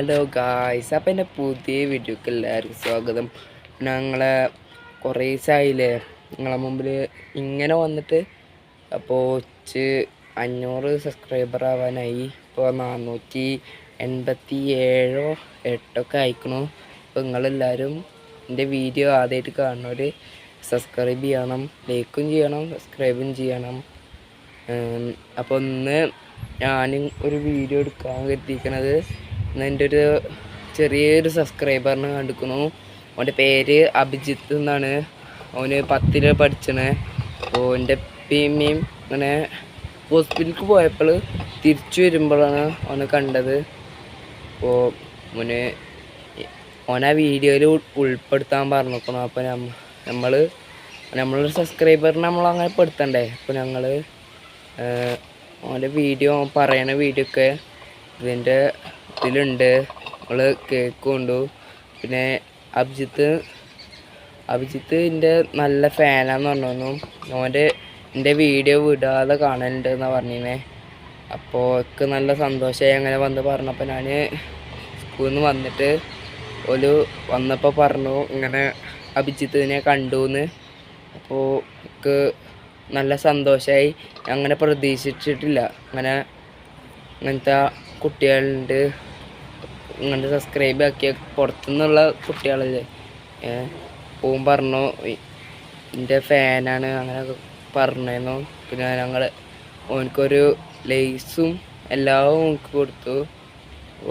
Hello guys അപ്പം എന്റെ പുതിയ വീഡിയോക്ക് എല്ലാവർക്കും സ്വാഗതം. ഞങ്ങളെ കുറേ ദിവസമായില്ലേ നിങ്ങളെ മുമ്പിൽ ഇങ്ങനെ വന്നിട്ട് അപ്പോൾ ഉച്ച അഞ്ഞൂറ് സബ്സ്ക്രൈബർ ആവാനായി. ഇപ്പോൾ നാനൂറ്റി എൺപത്തി ഏഴോ എട്ടൊക്കെ അയക്കണു അപ്പോൾ നിങ്ങളെല്ലാവരും എന്റെ വീഡിയോ ആദ്യമായിട്ട് കാണുന്നവർ സബ്സ്ക്രൈബ് ചെയ്യണം ലൈക്കും ചെയ്യണം സബ്സ്ക്രൈബും ചെയ്യണം. അപ്പോൾ ഇന്ന് ഞാനും ഒരു വീഡിയോ എടുക്കാൻ കരുതിയിരിക്കണത് എന്റെ ഒരു ചെറിയൊരു സബ്സ്ക്രൈബറിനെ കണ്ടിരിക്കുന്നു അവന്റെ പേര് അഭിജിത്ത് എന്നാണ്. അവന് പത്തിൽ പഠിച്ചണേ. അപ്പോൾ എന്റെ പിമ്മയും അങ്ങനെ ഹോസ്പിറ്റലിൽ പോയപ്പോൾ തിരിച്ചു വരുമ്പോഴാണ് അവനെ കണ്ടത്. അപ്പോൾ അവന് ഓനാ വീഡിയോയിൽ ഉൾപ്പെടുത്താൻ പറഞ്ഞിരിക്കണം അപ്പോൾ നമ്മൾ നമ്മളൊരു സബ്സ്ക്രൈബറിനെ നമ്മൾ അങ്ങനെ പെടുത്തണ്ടേ? അപ്പോൾ ഞങ്ങൾ ഓന്റെ വീഡിയോ പറയണ വീഡിയോ ഒക്കെ ഇതിന്റെ ഇതിലുണ്ട് നമ്മൾ കേക്ക് കൊണ്ടു പിന്നെ അഭിജിത്ത് അഭിജിത്ത് എന്റെ നല്ല ഫാനാന്ന് പറഞ്ഞു ഓന്റെ എന്റെ വീഡിയോ വിടാതെ കാണലുണ്ട് എന്നാണ് പറഞ്ഞിരുന്നേ. അപ്പോൾ എനിക്ക് നല്ല സന്തോഷമായി അങ്ങനെ വന്ന് പറഞ്ഞപ്പോൾ ഞാൻ സ്കൂളിൽ നിന്ന് വന്നിട്ട് ഒരു വന്നപ്പോൾ പറഞ്ഞു ഇങ്ങനെ അഭിജിത്തിനെ കണ്ടു എന്ന് അപ്പോൾ എനിക്ക് നല്ല സന്തോഷമായി അങ്ങനെ പ്രതീക്ഷിച്ചിട്ടില്ല. അങ്ങനെ അങ്ങനത്തെ കുട്ടികളുണ്ട്. ഇങ്ങനത്തെ സബ്സ്ക്രൈബ് ആക്കിയ പുറത്തുനിന്നുള്ള കുട്ടികളല്ലേ? പോവും പറഞ്ഞു. എന്റെ ഫാനാണ് അങ്ങനെ പറഞ്ഞിരുന്നു. പിന്നെ ഞങ്ങൾ ഓനക്കൊരു ലേസും എല്ലാം ഓനക്ക് കൊടുത്തു.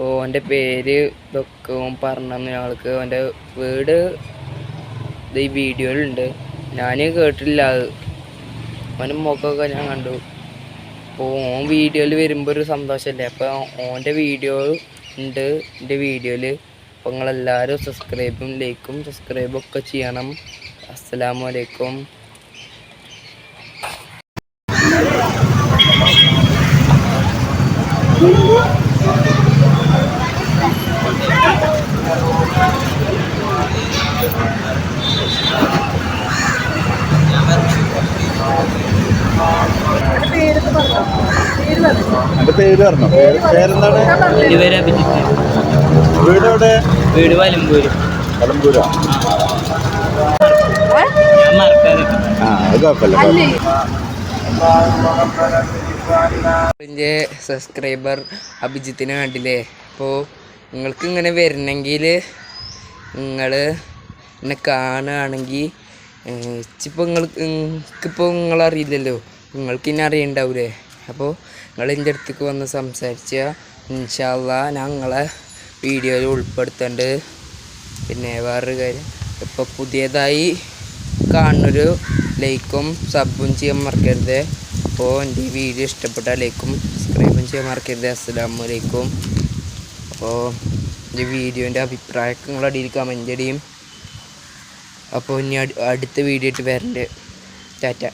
ഓന്റെ പേര് ഇതൊക്കെ ഓൻ പറഞ്ഞു ഞങ്ങൾക്ക്. ഓന്റെ വീട് ഇത് ഈ വീഡിയോയിലുണ്ട് ഞാൻ കേട്ടില്ല അത്. അവന്റെ മുഖമൊക്കെ ഞാൻ കണ്ടു. അപ്പോൾ ഓൻ വീഡിയോയിൽ വരുമ്പോൾ ഒരു സന്തോഷമല്ലേ? അപ്പോൾ ഓന്റെ വീഡിയോ ഉണ്ട് എന്റെ വീഡിയോയിൽ. അപ്പോൾ നിങ്ങളെല്ലാവരും സബ്സ്ക്രൈബും ലൈക്കും സബ്സ്ക്രൈബും ഒക്കെ ചെയ്യണം. അസ്സലാമു എന്റെ പേര് പറഞ്ഞു പേരെന്താണ്? എന്റെ പേര് അഭിജിത്ത്. വീട് എവിടെ വീട് വലമ്പൂര്. കലമ്പൂരാ ഞാൻ മറക്കാതെ. ആ അത് കുഴപ്പമില്ല. എന്റെ സബ്സ്ക്രൈബർ അഭിജിത്തിനെ കണ്ടില്ലേ? അപ്പോൾ നിങ്ങൾക്ക് ഇങ്ങനെ വരണമെങ്കിൽ നിങ്ങൾ എന്നെ കാണുകയാണെങ്കിൽ ഇച്ചിപ്പോൾ നിങ്ങൾ നിങ്ങൾക്കിപ്പോൾ നിങ്ങളറിയില്ലല്ലോ. നിങ്ങൾക്ക് ഇനി അറിയണ്ടാവൂലേ? അപ്പോൾ നിങ്ങൾ എന്റെ അടുത്തേക്ക് വന്ന് സംസാരിച്ച ഇൻഷാല്ല ഞങ്ങളെ വീഡിയോയിൽ ഉൾപ്പെടുത്തേണ്ടത് പിന്നെ വേറൊരു കാര്യം ഇപ്പോൾ പുതിയതായി കാണുന്നൊരു ലൈക്കും സബും ചെയ്യാൻ മറക്കരുത്. അപ്പോൾ എന്റെ വീഡിയോ ഇഷ്ടപ്പെട്ട ലൈക്കും സബ്സ്ക്രൈബും ചെയ്യാൻ മറക്കരുത്. അസ്സലാമു അലൈക്കും. അപ്പോൾ എന്റെ വീഡിയോന്റെ അഭിപ്രായമൊക്കെ നിങ്ങൾ അടിയിൽ കമന്റ് അടിയും. അപ്പോൾ ഇനി അടുത്ത വീഡിയോ ആയിട്ട് വരണ്ട്. ടാറ്റ.